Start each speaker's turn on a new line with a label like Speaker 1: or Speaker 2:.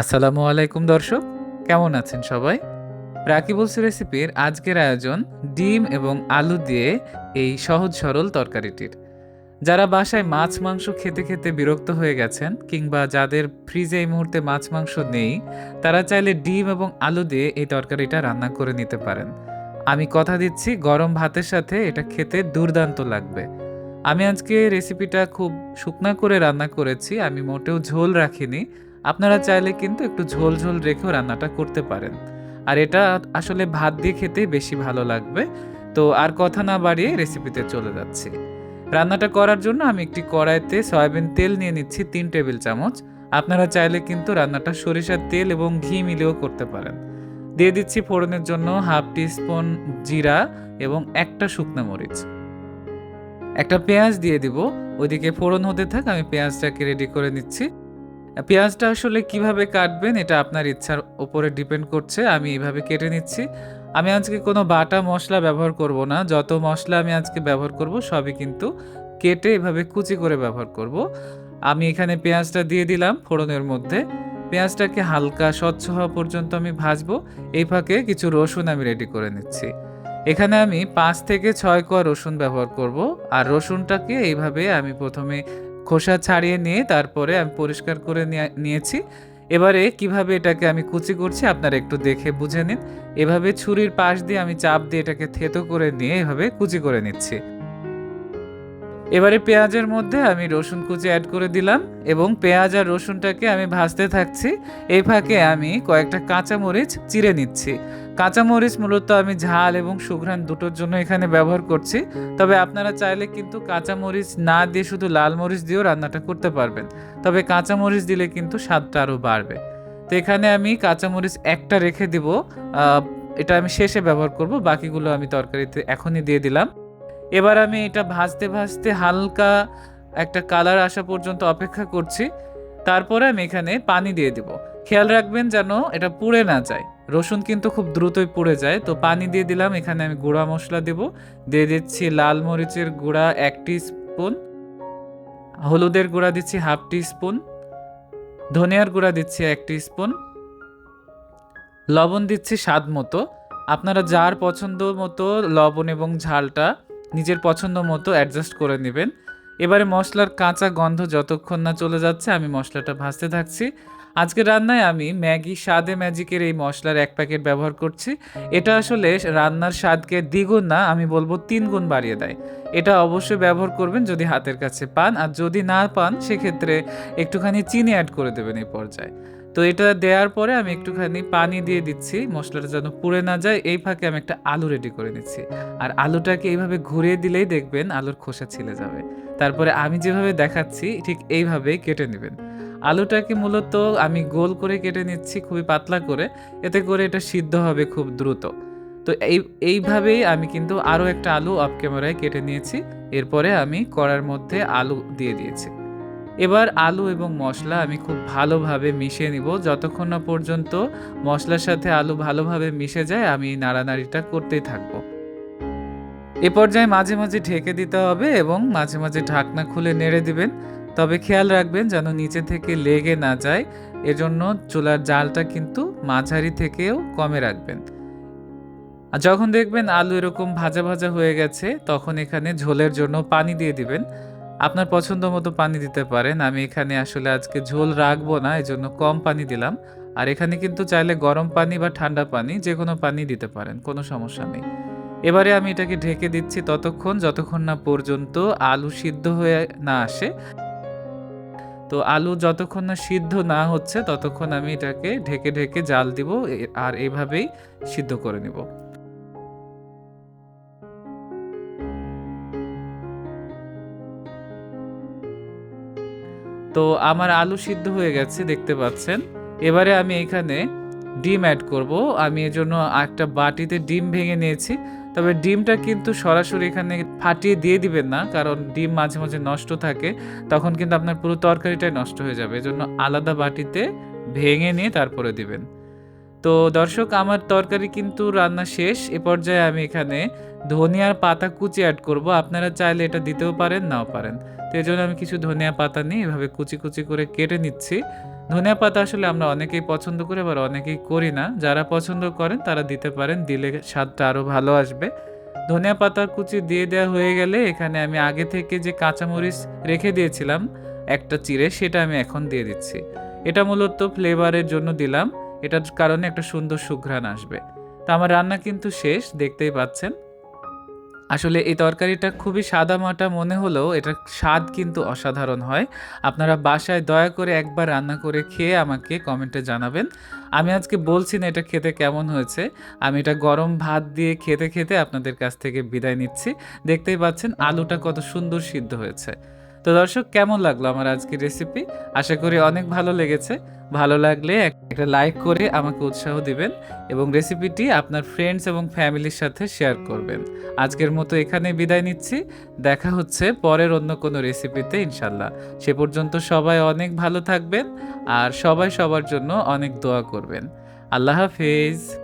Speaker 1: আসসালামু আলাইকুম, দর্শক। কেমন আছেন সবাই? রাকিবুলস রেসিপির আজকের আয়োজন ডিম এবং আলু দিয়ে এই সহজ সরল তরকারিটির। যারা বাসায় মাছ, মাংস খেতে খেতে বিরক্ত হয়ে গেছেন কিংবা যাদের ফ্রিজে এই মুহূর্তে মাছ, মাংস নেই, তারা চাইলে ডিম এবং আলু দিয়ে এই তরকারিটা রান্না করে নিতে পারেন। আমি কথা দিচ্ছি গরম ভাতের সাথে, এটা খেতে দুর্দান্ত লাগবে। আমি আজকে রেসিপিটা খুব শুকনা করে রান্না করেছি, আমি মোটেও ঝোল রাখিনি। আপনারা চাইলে কিন্তু একটু ঝোল ঝোল রেখেও রান্নাটা করতে পারেন। আর এটা আসলে ভাত দিয়ে খেতে বেশি ভালো লাগবে। তো আর কথা না বাড়িয়ে রেসিপিতে চলে যাচ্ছি। রান্নাটা করার জন্য আমি একটি কড়াইতে সয়াবিন তেল নিয়ে নিচ্ছি তিন টেবিল চামচ। আপনারা চাইলে কিন্তু রান্নাটা সরিষার তেল এবং ঘি মিলেও করতে পারেন। দিয়ে দিচ্ছি ফোড়নের জন্য হাফ টিস্পুন জিরা এবং একটা শুকনো মরিচ। একটা পেঁয়াজ দিয়ে দিব। ওইদিকে ফোড়ন হতে থাক, আমি পেঁয়াজটাকে রেডি করে নিচ্ছি। পেঁয়াজটা আসলে কীভাবে কাটবেন এটা আপনার ইচ্ছার উপরে ডিপেন্ড করছে, আমি এইভাবে কেটে নিচ্ছি। আমি আজকে কোনো বাটা মশলা ব্যবহার করব না, যত মশলা আমি আজকে ব্যবহার করব সবই কিন্তু কেটে এভাবে কুচি করে ব্যবহার করব। আমি এখানে পেঁয়াজটা দিয়ে দিলাম ফোড়নের মধ্যে, পেঁয়াজটাকে হালকা স্বচ্ছ হওয়া পর্যন্ত আমি ভাজবো, এই ফাঁকে কিছু রসুন আমি রেডি করে নিচ্ছি। এখানে আমি পাঁচ থেকে ছয় কোয়া রসুন ব্যবহার করব, আর রসুনটাকে এইভাবে আমি প্রথমে খোসা ছাড়িয়ে নিয়ে তারপরে আমি পরিষ্কার করে নিয়ে- নিয়েছি। এবারে কীভাবে এটাকে আমি কুচি করছি আপনারা একটু দেখে বুঝে নিন। এভাবে ছুরির পাশ দিয়ে আমি চাপ দিয়ে এটাকে থেতো করে নিয়ে এভাবে কুচি করে নিচ্ছি। এবারে পেঁয়াজের মধ্যে আমি রসুন কুচি অ্যাড করে দিলাম এবং পেঁয়াজ আর রসুনটাকে আমি ভাজতে থাকছি। এই ফাঁকে আমি কয়েকটা কাঁচামরিচ চিড়ে নিচ্ছি। কাঁচামরিচ মূলত আমি ঝাল এবং সুঘ্রাণ দুটোর জন্য এখানে ব্যবহার করছি। তবে আপনারা চাইলে কিন্তু কাঁচামরিচ না দিয়ে শুধু লাল মরিচ দিয়েও রান্নাটা করতে পারবেন। তবে কাঁচামরিচ দিলে কিন্তু স্বাদটা আরও বাড়বে। তো এখানে আমি কাঁচামরিচ একটা রেখে দিব। এটা আমি শেষে ব্যবহার করব। বাকিগুলো আমি তরকারিতে এখনই দিয়ে দিলাম। এবার আমি এটা ভাজতে ভাজতে হালকা একটা কালার আসা পর্যন্ত অপেক্ষা করছি। তারপরে আমি এখানে পানি দিয়ে দিব। খেয়াল রাখবেন যেন এটা পুড়ে না যায়। রসুন কিন্তু খুব দ্রুতই পুড়ে যায়, তো পানি দিয়ে দিলাম, এখানে আমি গুঁড়া মশলা দেব। দিয়ে দিচ্ছি লাল মরিচের গুঁড়া এক স্পুন হলুদের গুঁড়া দিচ্ছি হাফ স্পুন ধনিয়ার গুঁড়া দিচ্ছি এক স্পুন লবণ দিচ্ছি স্বাদ মতো। আপনারা যার পছন্দ মতো লবণ এবং ঝালটা নিজের পছন্দ মতো অ্যাডজাস্ট করে নেবেন। এবারে মশলার কাঁচা গন্ধ যতক্ষণ না চলে যাচ্ছে, আমি মশলাটা ভাজতে থাকছি। আজকে রান্নায় আমি ম্যাগি, স্বাদে ম্যাজিকের এই মশলার এক প্যাকেট ব্যবহার করছি। এটা আসলে রান্নার স্বাদকে দ্বিগুণ না, আমি বলব তিন গুণ বাড়িয়ে দেয়। এটা অবশ্যই ব্যবহার করবেন যদি হাতের কাছে পান, আর যদি না পান, সেক্ষেত্রে একটুখানি চিনি অ্যাড করে দেবেন এই পর্যায়ে। তো এটা দেওয়ার পরে আমি একটুখানি পানি দিয়ে দিচ্ছি, মশলাটা যেন পুড়ে না যায়, এই ফাঁকে আমি একটা আলু রেডি করে নিচ্ছি। আর আলুটাকে এইভাবে ঘুরিয়ে দিলেই দেখবেন আলুর খোসা ছিলে যাবে। তারপরে আমি যেভাবে দেখাচ্ছি, ঠিক এইভাবেই কেটে নেবেন। আলুটাকে মূলত আমি গোল করে কেটে নিচ্ছি খুবই পাতলা করে। এতে করে এটা সিদ্ধ হবে খুব দ্রুত। তো এই, এইভাবেই আমি কিন্তু আরও একটা আলু অফ ক্যামেরায় কেটে নিয়েছি। এরপরে আমি কড়ার মধ্যে আলু দিয়ে দিয়েছি। এবার আলু এবং মশলা আমি খুব ভালোভাবে মিশিয়ে নিব। যতক্ষণ না পর্যন্ত মশলার সাথে আলু ভালোভাবে মিশে যায়, আমি নাড়ানাড়িটা করতেই থাকব। এ পর্যায়ে মাঝে মাঝে ঢেকে দিতে হবে এবং মাঝে মাঝে ঢাকনা খুলে নেড়ে দিবেন। তবে খেয়াল রাখবেন যেন নিচে থেকে লেগে না যায়, এজন্য চুলার জালটা কিন্তু মাঝারি থেকেও কমে রাখবেন। আর যখন দেখবেন আলু এরকম ভাজা ভাজা হয়ে গেছে, তখন এখানে ঝোলের জন্য পানি দিয়ে দিবেন। আপনার পছন্দ মতো পানি দিতে পারেন। আমি এখানে আসলে আজকে ঝোল রাখব না, এজন্য কম পানি দিলাম। আর এখানে কিন্তু চাইলে গরম পানি বা ঠান্ডা পানি যে কোনো পানি দিতে পারেন, কোনো সমস্যা নেই। এবারে আমি এটাকে ঢেকে দিচ্ছি ততক্ষণ, যতক্ষণ না পর্যন্ত আলু সিদ্ধ হয়ে না আসে। তো আলু যতক্ষণ না সিদ্ধ না হচ্ছে, ততক্ষণ আমি এটাকে ঢেকে ঢেকে জাল দিব আর এভাবেই সিদ্ধ করে নিব। তো আমার আলু সিদ্ধ হয়ে গেছে, দেখতে পাচ্ছেন। এবারে আমি এখানে ডিম অ্যাড করব। আমি এর জন্য একটা বাটিতে ডিম ভেঙে নিয়েছি। তবে ডিমটা কিন্তু সরাসরি এখানে ফাটিয়ে দিয়ে দিবেন না, কারণ ডিম মাঝে মাঝে নষ্ট থাকে, তখন কিন্তু আপনার পুরো তরকারিটাই নষ্ট হয়ে যাবে। এজন্য আলাদা বাটিতে ভেঙে নিয়ে তারপরে দিবেন। তো দর্শক, আমার তরকারি কিন্তু রান্না শেষ। এ পর্যায়ে আমি এখানে ধনিয়ার পাতা কুচি অ্যাড করব। আপনারা চাইলে এটা দিতেও পারেন, নাও পারেন। তো এই জন্য আমি কিছু ধনিয়া পাতা নিয়ে এভাবে কুচি কুচি করে কেটে নিচ্ছি। ধনিয়া পাতা আসলে আমরা অনেকেই পছন্দ করি, আবার অনেকেই করি না। যারা পছন্দ করেন, তারা দিতে পারেন, দিলে স্বাদটা আরও ভালো আসবে। ধনিয়া পাতার কুচি দিয়ে দেওয়া হয়ে গেলে এখানে আমি আগে থেকে যে কাঁচামরিচ রেখে দিয়েছিলাম, একটা চিড়ে, সেটা আমি এখন দিয়ে দিচ্ছি। এটা মূলত ফ্লেভারের জন্য দিলাম। এটার কারণে একটা সুন্দর সুঘ্রাণ আসবে। তো আমার রান্না কিন্তু শেষ, দেখতেই পাচ্ছেন। আসলে এই তরকারিটা খুবই সাদামাটা মনে হলেও এটার স্বাদ কিন্তু অসাধারণ হয়। আপনারা বাসায় দয়া করে একবার রান্না করে খেয়ে আমাকে কমেন্টে জানাবেন। আমি আজকে বলছি না এটা খেতে কেমন হয়েছে। আমি এটা গরম ভাত দিয়ে খেতে খেতে আপনাদের কাছ থেকে বিদায় নিচ্ছি। দেখতেই পাচ্ছেন আলুটা কত সুন্দর সিদ্ধ হয়েছে। তো দর্শক, কেমন লাগল আমার আজকের রেসিপি আশা করি অনেক ভালো লেগেছে। ভালো লাগলে এক- একটা লাইক করে আমাকে উৎসাহ দিবেন এবং রেসিপিটি আপনার ফ্রেন্ডস এবং ফ্যামিলির সাথে শেয়ার করবেন। আজকের মতো এখানে বিদায় নিচ্ছি। দেখা হচ্ছে পরের অন্য কোনো রেসিপিতে ইনশাল্লাহ। সে পর্যন্ত সবাই অনেক ভালো থাকবেন আর সবাই সবার জন্য অনেক দোয়া করবেন। আল্লাহ হাফেজ।